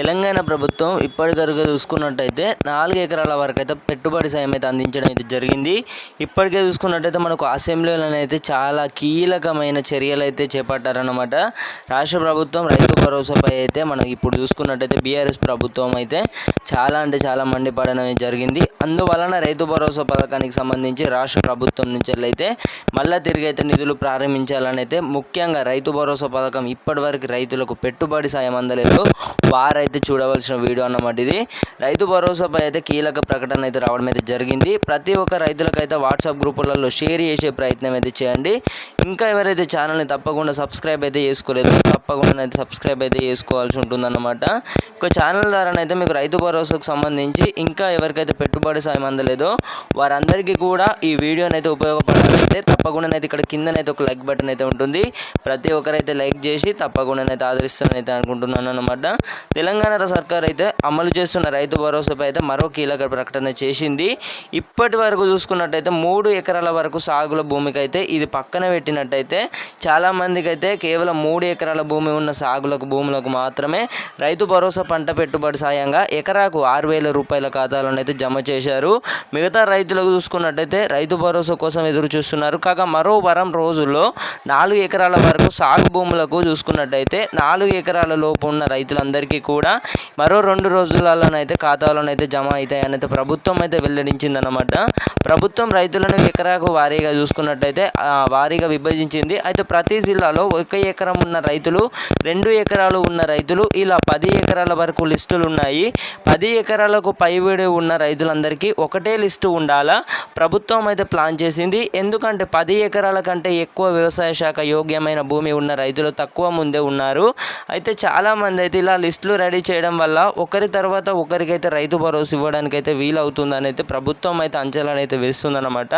Telangana ప్రభుత్వం ఇప్పటివరకు చూసుకున్నట్టయితే నాలుగు ఎకరాల వరకు అయితే పెట్టుబడి సాయం అయితే అందించడం అయితే జరిగింది. ఇప్పటికే చూసుకున్నట్టయితే మనకు అసెంబ్లీలో అయితే చాలా కీలకమైన చర్యలు అయితే చేపట్టారన్నమాట. రాష్ట్ర ప్రభుత్వం రైతు భరోసాపై అయితే మనం ఇప్పుడు చూసుకున్నట్టయితే బీఆర్ఎస్ ప్రభుత్వం అయితే చాలా అంటే చాలా మండిపడడం జరిగింది. అందువలన రైతు భరోసా పథకానికి సంబంధించి రాష్ట్ర ప్రభుత్వం నుంచి అయితే మళ్ళీ తిరిగి అయితే నిధులు ప్రారంభించాలని అయితే ముఖ్యంగా రైతు భరోసా పథకం ఇప్పటివరకు రైతులకు పెట్టుబడి సాయం అందలేదు. వారైతే చూడవలసిన వీడియో అన్నమాట ఇది. రైతు భరోసాపై అయితే కీలక ప్రకటన అయితే రావడం అయితే జరిగింది. ప్రతి ఒక్క రైతులకైతే వాట్సాప్ గ్రూపులలో షేర్ చేసే ప్రయత్నం అయితే చేయండి. ఇంకా ఎవరైతే ఛానల్ని తప్పకుండా సబ్స్క్రైబ్ అయితే చేసుకోలేదు తప్పకుండా సబ్స్క్రైబ్ అయితే చేసుకోవాల్సి ఉంటుందన్నమాట. ఒక ఛానల్ ద్వారానైతే మీకు రైతు భరోసాకు సంబంధించి ఇంకా ఎవరికైతే పెట్టుబడి సాయం అందలేదో వారందరికీ కూడా ఈ వీడియోని అయితే ఉపయోగపడాలంటే తప్పకుండా అయితే ఇక్కడ కిందనైతే ఒక లైక్ బటన్ అయితే ఉంటుంది. ప్రతి ఒక్కరైతే లైక్ చేసి తప్పకుండా అయితే అనుకుంటున్నాను అనమాట తెలంగాణ సర్కార్ అయితే అమలు చేస్తున్న రైతు భరోసాపై అయితే మరో కీలక ప్రకటన చేసింది. ఇప్పటి వరకు చూసుకున్నట్టయితే మూడు ఎకరాల వరకు సాగుల భూమికి అయితే ఇది పక్కన పెట్టి పెట్టినట్టయితే చాలామందికి అయితే కేవలం మూడు ఎకరాల భూమి ఉన్న సాగులకు భూములకు మాత్రమే రైతు భరోసా పంట పెట్టుబడి సాయంగా ఎకరాకు ఆరు వేల రూపాయల ఖాతాలను అయితే జమ చేశారు. మిగతా రైతులకు చూసుకున్నట్టయితే రైతు భరోసా కోసం ఎదురు చూస్తున్నారు. కాగా మరో వారం రోజుల్లో నాలుగు ఎకరాల వరకు సాగు భూములకు చూసుకున్నట్టయితే నాలుగు ఎకరాల లోపు ఉన్న రైతులందరికీ కూడా మరో రెండు రోజులలోనైతే ఖాతాలోనైతే జమ అవుతాయనైతే అయితే ప్రభుత్వం అయితే వెల్లడించిందనమాట ప్రభుత్వం రైతులను ఎకరాకు వారీగా చూసుకున్నట్టయితే వారీగా విభజించింది. అయితే ప్రతి జిల్లాలో ఒక ఎకరం ఉన్న రైతులు రెండు ఎకరాలు ఉన్న రైతులు ఇలా పది ఎకరాల వరకు లిస్టులు ఉన్నాయి. పది ఎకరాలకు పైవిడి ఉన్న రైతులందరికీ ఒకటే లిస్టు ఉండాలా? ప్రభుత్వం అయితే ప్లాన్ చేసింది. ఎందుకంటే పది ఎకరాల కంటే ఎక్కువ వ్యవసాయ శాఖ యోగ్యమైన భూమి ఉన్న రైతులు తక్కువ ముందే ఉన్నారు. అయితే చాలామంది అయితే ఇలా లిస్టులు రెడీ చేయడం వల్ల ఒకరి తర్వాత ఒకరికైతే రైతు భరోసా ఇవ్వడానికి అయితే వీలవుతుందని అయితే ప్రభుత్వం అయితే అంచనాలు అయితే వేస్తుందన్నమాట.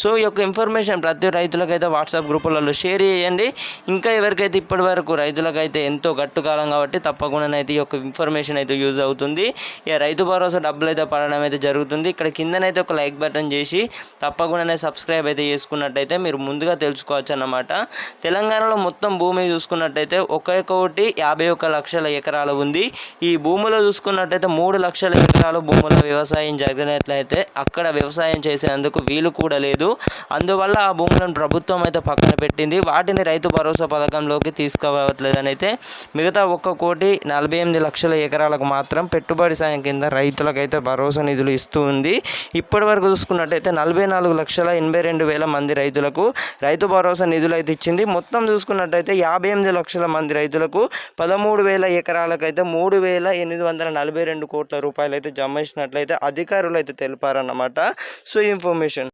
సో ఈ యొక్క ఇన్ఫర్మేషన్ ప్రతి రైతులకైతే వాట్సాప్ గ్రూపులలో షేర్ చేయండి. ఇంకా ఎవరికైతే ఇప్పటి వరకు రైతులకైతే ఎంతో గట్టు కాలం కాబట్టి తప్పకుండా అయితే ఈ యొక్క ఇన్ఫర్మేషన్ అయితే యూజ్ అవుతుంది. ఇక రైతు భరోసా డబ్బులు అయితే పడడం అయితే జరుగుతుంది. ఇక్కడ కిందనైతే ఒక లైక్ బటన్ చేసి తప్పకుండా సబ్స్క్రైబ్ అయితే చేసుకున్నట్టయితే మీరు ముందుగా తెలుసుకోవచ్చు అన్నమాట తెలంగాణలో మొత్తం భూమి చూసుకున్నట్టయితే ఒక్కొక్కటి యాభై ఒక్క లక్షల ఎకరాలు ఉంది. ఈ భూములు చూసుకున్నట్టయితే మూడు లక్షల ఎకరాలు భూముల వ్యవసాయం జరిగినట్లయితే అక్కడ వ్యవసాయం చేసేందుకు వీలు కూడా లేదు. అందువల్ల ఆ భూములను ప్రభుత్వం అయితే పక్కన పెట్టింది. వాటిని రైతు భరోసా పథకంలోకి తీసుకోవట్లేదని అయితే మిగతా ఒక్క కోటి నలభై ఎనిమిది లక్షల ఎకరాలకు మాత్రం పెట్టుబడి సాయం కింద రైతులకైతే భరోసా నిధులు ఇస్తూ ఉంది. ఇప్పటి వరకు చూసుకున్నట్టయితే నలభై నాలుగు లక్షల ఎనభై రెండు వేల మంది రైతులకు రైతు భరోసా నిధులు అయితే ఇచ్చింది. మొత్తం చూసుకున్నట్టయితే యాభై ఎనిమిది లక్షల మంది రైతులకు పదమూడు వేల ఎకరాలకైతే మూడు వేల ఎనిమిది వందల నలభై రెండు కోట్ల రూపాయలు అయితే జమ చేసినట్లయితే అధికారులు అయితే తెలిపారన్నమాట. So information.